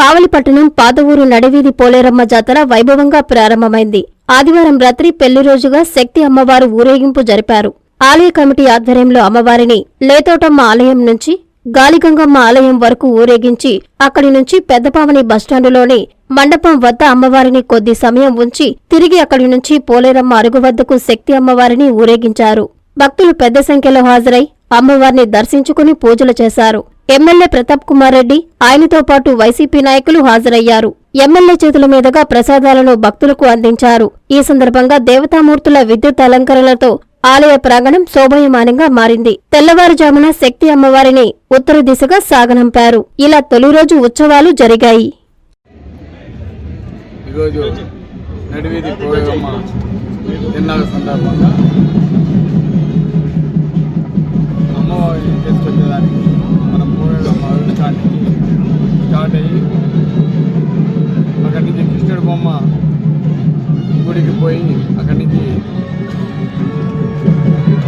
కావలిపట్టణం పాతవూరు నడివీధి పోలేరమ్మ జాతర వైభవంగా ప్రారంభమైంది. ఆదివారం రాత్రి పెళ్ళి రోజుగా శక్తి అమ్మవారు ఊరేగింపు జరిపారు. ఆలయ కమిటీ ఆధ్వర్యంలో అమ్మవారిని లేతోటమ్మ ఆలయం నుంచి గాలిగంగమ్మ ఆలయం వరకు ఊరేగించి అక్కడి నుంచి పెద్దపావని బస్టాండులోని మండపం వద్ద అమ్మవారిని కొద్ది సమయం ఉంచి తిరిగి అక్కడి నుంచి పోలేరమ్మ అరుగు వద్దకు శక్తి అమ్మవారిని ఊరేగించారు. భక్తులు పెద్ద సంఖ్యలో హాజరై అమ్మవారిని దర్శించుకుని పూజలు చేశారు. ఎమ్మెల్యే ప్రతాప్ కుమార్ రెడ్డి ఆయనతో పాటు వైసీపీ నాయకులు హాజరయ్యారు. ఎమ్మెల్యే చేతుల మీదుగా ప్రసాదాలను భక్తులకు అందించారు. ఈ సందర్భంగా దేవతామూర్తుల విద్యుత్ అలంకరణలతో ఆలయ ప్రాంగణం శోభయమానంగా మారింది. తెల్లవారుజామున శక్తి అమ్మవారిని ఉత్తర దిశగా సాగనంపారు. ఇలా తొలి రోజు ఉత్సవాలు జరిగాయి. ఈరోజు పోయమ్మ తిన్నాల సందర్భంగా తీసుకొచ్చేదానికి పోయమ్మ అనుష్ఠానికి స్టార్ట్ అయ్యి అక్కడి నుంచి కృష్ణుడి బొమ్మ గుడికి పోయి అక్కడి నుంచి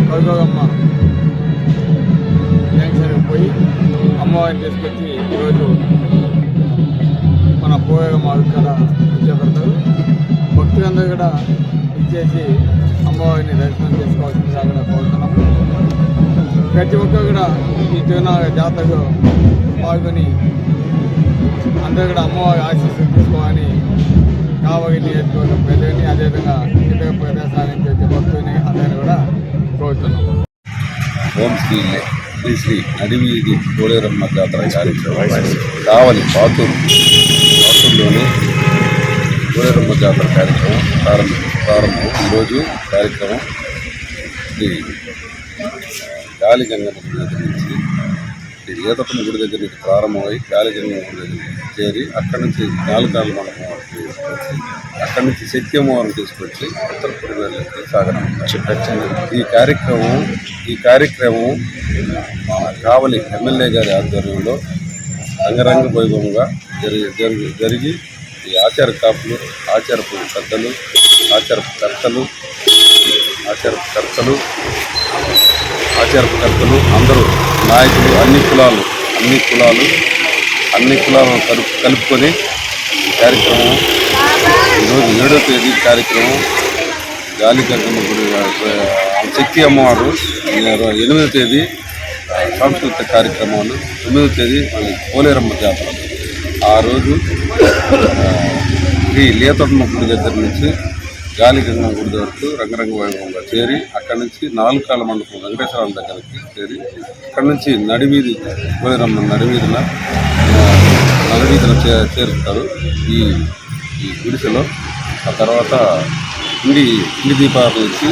కౌగమ్మ జంక్షన్కి పోయి అమ్మవారిని తీసుకొచ్చి ఈరోజు మన పోయమ్మ ఇక్కడ కూర్చోబెడతారు భక్తులందరూ కూడా ఇచ్చేసి అమ్మవారిని దర్శనం చేసుకోవాల్సిందిగా కూడా కోరుతున్నాము ప్రతి ఒక్కరు కూడా ఈ తిరునాళ్ళ జాతరలో పాల్గొని అందరూ కూడా అమ్మవారి ఆశీస్సులు తీసుకోవాలని కావలి నియోజకవర్గం ప్రజలని అదేవిధంగా ఇతర ప్రదేశాల నుంచి వచ్చే భక్తులని అందరినీ కూడా కోరుతున్నాం. ఓం శ్రీ శ్రీ శ్రీ నడివీధి జాతర కార్యక్రమం కావలి పాతూరు పాతూరులోని కోడేరమ్మ జాతర కార్యక్రమం ప్రారంభం ప్రారంభం. ఈరోజు కార్యక్రమం శ్రీ గాలిగంగమ్మ గుడి దగ్గర నుంచి శ్రీ ఈతపన్న గుడి దగ్గర నుంచి ప్రారంభమై గాలిగంగమ్మ గుడి దగ్గర చేరి అక్కడి నుంచి నాలుగాల తీసుకొచ్చి అక్కడి నుంచి శక్తి అమ్మవారిని తీసుకొచ్చి ఉత్తర పొడివేళ్ళకి సాగనం ఈ కార్యక్రమం ఈ కార్యక్రమం మన కావలి ఎమ్మెల్యే గారి ఆధ్వర్యంలో రంగరంగ వైభవంగా జరిగి జరిగి జరిగి ఈ ఆచార కాపులు ఆచారపు పెద్దలు ఆచారపు కర్తలు ఆచారపు కర్తలు ఆచారకర్తలు అందరూ నాయకులు అన్ని కులాలు అన్ని కులాలు అన్ని కులాలను కలుపు కలుపుకొని ఈ కార్యక్రమం ఈరోజు ఏడో తేదీ కార్యక్రమం గాలి గంగమ్మ గుడి శక్తి అమ్మవారు ఎనిమిదో తేదీ సాంస్కృతిక కార్యక్రమాలు తొమ్మిదో తేదీ మళ్ళీ పోలేరమ్మ జాతర. ఆ రోజు ఈ లేతమ్మ గుడి దగ్గర నుంచి గాలి గంగా గుడి వరకు రంగరంగ వైభవంగా చేరి అక్కడి నుంచి నాలుగు కాల మండపం వెంకటేశ్వరాల దగ్గరికి చేరి అక్కడి నుంచి నడివీధి పోలేరమ్మ నడివీధిన నడివీధిన చే చేరుతారు ఈ ఈ గుడిసెలో. ఆ తర్వాత ఇండి ఇండి దీపాలు ఇచ్చి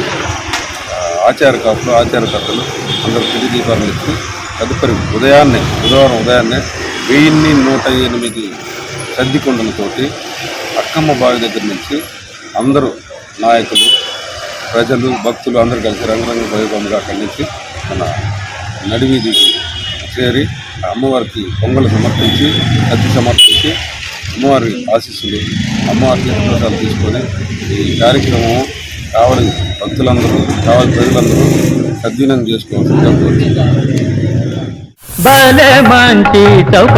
ఆ, ఆచార కాపులు ఆచారకర్తలు అందరూ పిండి దీపాలు ఇచ్చి తదుపరి ఉదయాన్నే బుధవారం ఉదయాన్నే వెయ్యిన్ని నూట ఎనిమిది సద్దికొండలతోటి అక్కమ్మ బావి దగ్గర నుంచి అందరూ నాయకులు ప్రజలు భక్తులు అందరూ కలిసి రంగురంగు వైభవంగా అక్కడి నుంచి మన నడివీధికి చేరి ఆ అమ్మవారికి పొంగలు సమర్పించి కత్తి సమర్పించి అమ్మవారి ఆశీస్సులు అమ్మవారి తీర్థప్రసాదాలు తీసుకొని ఈ కార్యక్రమం కావాలి భక్తులందరూ కావాలి ప్రజలందరూ సద్వినం చేసుకోవాల్సిందిగా కోరుతున్నాను. భలే చౌక